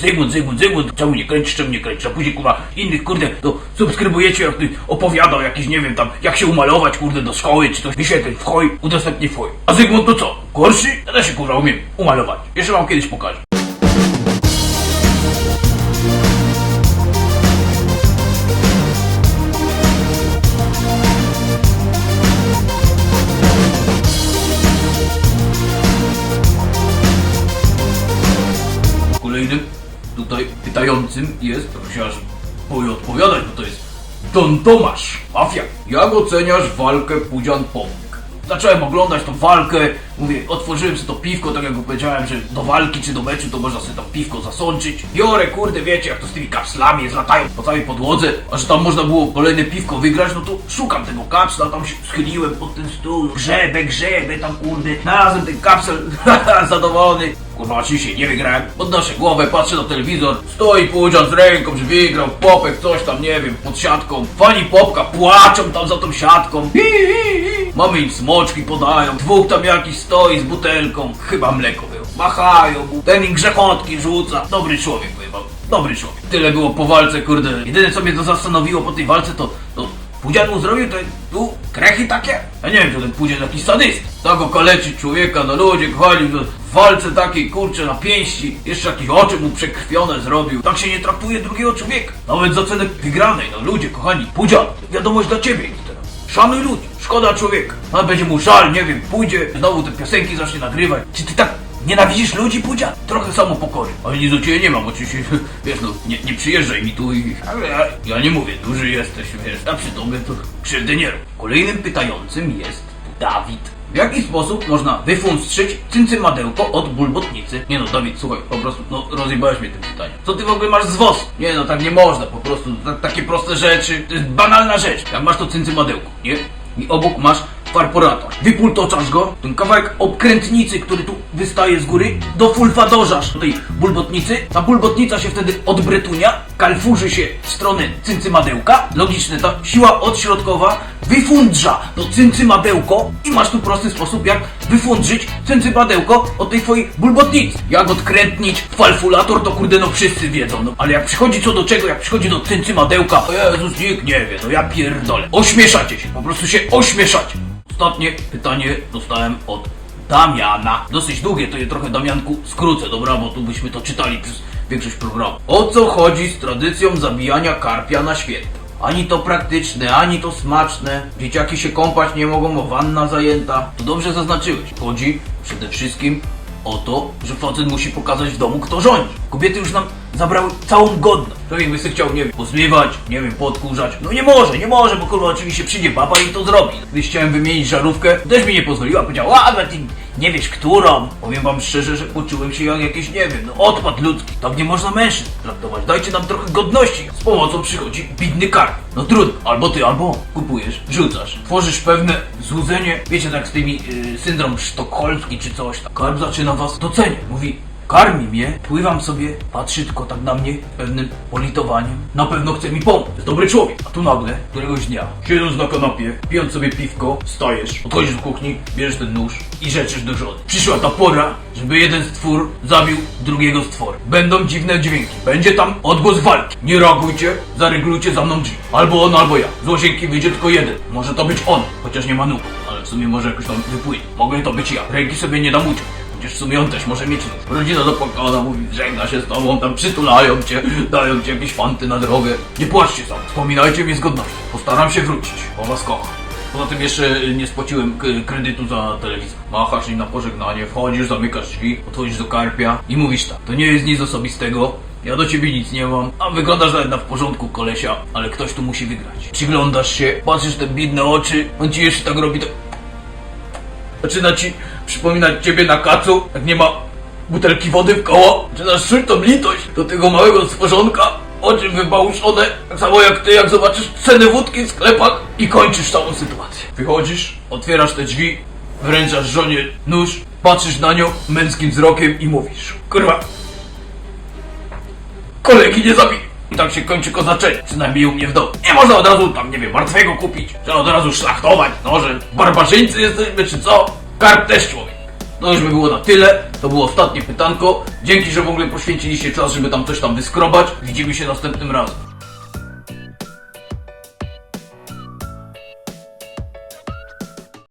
Zygmunt, Zygmunt, Zygmunt, czemu nie kręcisz, czemu nie kręcisz, a później kurwa innych kurde to subskrybujecie jak ty opowiadał jakiś nie wiem tam jak się umalować kurde do szkoły czy coś, wyświetleń w hoj, udostępnij w hoj. A Zygmunt to co? Gorszy? Ja też się kurwa umiem umalować. Jeszcze wam kiedyś pokażę. Kolejnym tutaj pytającym jest, to boję odpowiadać, bo to jest Don Tomasz, mafia. Jak oceniasz walkę Pudzian Pomnik? Zacząłem oglądać tą walkę, mówię, otworzyłem sobie to piwko, tak jak powiedziałem, że do walki czy do meczu to można sobie tam piwko zasączyć. Biorę, kurde, wiecie, jak to z tymi kapslami jest, latają po całej podłodze, a że tam można było kolejne piwko wygrać, no to szukam tego kapsla, tam się schyliłem pod ten stół, grzebę, grzebę, tam kurde, znalazłem ten kapsel, zadowolony. Kurwa, oczywiście nie wygrałem. Podnoszę głowę, patrzę na telewizor. Stoi Pudzian z ręką, że wygrał. Popek, coś tam, nie wiem, pod siatką. Fani Popka płaczą tam za tą siatką. Hi, hi, hi. Mamy im smoczki podają. Dwóch tam jakiś stoi z butelką. Chyba mleko było. Machają mu. Ten im grzechotki rzuca. Dobry człowiek, powiem wam. Dobry człowiek. Tyle było po walce, kurde. Jedyne co mnie to zastanowiło po tej walce to... to Pudzian mu zrobił te tu krechy takie? Ja nie wiem, czy ten Pudzian jakiś sadyst. Tak okaleczyć człowieka, no ludzie kochani, w walce takiej kurcze na pięści, jeszcze jakieś oczy mu przekrwione zrobił. Tak się nie traktuje drugiego człowieka. Nawet za cenę wygranej, no ludzie kochani. Pudzian, wiadomość dla ciebie teraz. Szanuj ludzi, szkoda człowieka. A będzie mu żal, nie wiem, pójdzie, znowu te piosenki zacznie nagrywać. Czy ty tak Nienawidzisz ludzi, Pudzia? Trochę samopokory. Ale nic do ciebie nie mam, oczywiście, wiesz, no, nie, nie przyjeżdżaj mi tu i... Ale ja, ja nie mówię, duży jesteś, wiesz, a przy tobie to krzywdy nie rób. Kolejnym pytającym jest Dawid. W jaki sposób można wyfunstrzyć cyncymadełko od bulbotnicy? Nie no, Dawid, słuchaj, po prostu, no, rozjebałeś mnie tym pytaniem. Co ty w ogóle masz z wosu? Nie no, tak nie można, po prostu, ta, takie proste rzeczy, to jest banalna rzecz. Jak masz to cyncymadełko, nie? I obok masz farporator. Wypultoczasz go, ten kawałek obkrętnicy, który tu wystaje z góry, dofulfadorzasz do tej bulbotnicy. Ta bulbotnica się wtedy odbretunia, kalfurzy się w stronę cyncymadełka. Logiczne, ta siła odśrodkowa wyfundrza to cyncymadełko i masz tu prosty sposób, jak wyfundrzyć cyncymadełko od tej twojej bulbotnicy. Jak odkrętnić falfulator, to kurde no wszyscy wiedzą, no. Ale jak przychodzi co do czego, jak przychodzi do cyncymadełka, o Jezus, nikt nie wie, no ja pierdolę. Ośmieszacie się, po prostu się ośmieszacie. Ostatnie pytanie dostałem od Damiana. Dosyć długie, to je trochę Damianku skrócę, dobra, bo tu byśmy to czytali przez większość programu. O co chodzi z tradycją zabijania karpia na święta? Ani to praktyczne, ani to smaczne. Dzieciaki się kąpać nie mogą, bo wanna zajęta. To dobrze zaznaczyłeś. Chodzi przede wszystkim o to, że facet musi pokazać w domu, kto rządzi. Kobiety już nam zabrały całą godność. Człowiek by sobie chciał, nie wiem, pozmywać, nie wiem, podkurzać. No nie może, nie może, bo kurwa oczywiście przyjdzie baba i to zrobi. Gdyś chciałem wymienić żarówkę, też mi nie pozwoliła. Powiedziała, a ty nie wiesz, którą. Powiem wam szczerze, że poczułem się jak jakiś, nie wiem, no odpad ludzki. Tak nie można mężczyzn traktować. Dajcie nam trochę godności. Z pomocą przychodzi bidny karp. No trudno, albo ty, albo kupujesz, rzucasz, tworzysz pewne złudzenie. Wiecie, tak z tymi yy, syndrom sztokholmski czy coś tam. Karp zaczyna was doceniać. Mówi, Karmi mnie, pływam sobie, patrzy tylko tak na mnie pewnym politowaniem. Na pewno chce mi pomóc. Jest dobry człowiek. A tu nagle, któregoś dnia, siedząc na kanapie, pijąc sobie piwko, stajesz, odchodzisz do kuchni, bierzesz ten nóż i rzeczysz do żony. Przyszła ta pora, żeby jeden stwór zabił drugiego stwora. Będą dziwne dźwięki. Będzie tam odgłos walki. Nie reagujcie, zareglujcie za mną drzwi. Albo on, albo ja. Z łazienki wyjdzie tylko jeden. Może to być on, chociaż nie ma nóg. Ale w sumie może jakoś tam wypłynie. Mogę to być ja. Ręki sobie nie dam uciąć. Chociaż w sumie on też może mieć nóż. Rodzina zapłakana, mówi, żegna się z tobą, tam przytulają cię, dają ci jakieś fanty na drogę. Nie płaczcie sam, wspominajcie mi z godnością. Postaram się wrócić, bo was kocham. Poza tym jeszcze nie spłaciłem kredytu za telewizor. Machasz im na pożegnanie, wchodzisz, zamykasz drzwi, odchodzisz do karpia i mówisz tak, to nie jest nic osobistego, ja do ciebie nic nie mam, a wyglądasz na w porządku kolesia, ale ktoś tu musi wygrać. Przyglądasz się, patrzysz te biedne oczy, on ci jeszcze tak robi, tak Zaczyna ci przypominać ciebie na kacu, jak nie ma butelki wody w koło. Zaczynasz czuć tą litość do tego małego stworzonka. Oczy wybałuszone, tak samo jak ty, jak zobaczysz cenę wódki w sklepach i kończysz całą sytuację. Wychodzisz, otwierasz te drzwi, wręczasz żonie nóż, patrzysz na nią męskim wzrokiem i mówisz Kurwa, kolegi nie zabij. I tak się kończy kozaczenie, przynajmniej u mnie w domu. Nie można od razu tam, nie wiem, martwego kupić, trzeba od razu szlachtować nożem. Barbarzyńcy jesteśmy, czy co? Karp też człowiek. No już by było na tyle. To było ostatnie pytanko. Dzięki, że w ogóle poświęciliście czas, żeby tam coś tam wyskrobać. Widzimy się następnym razem.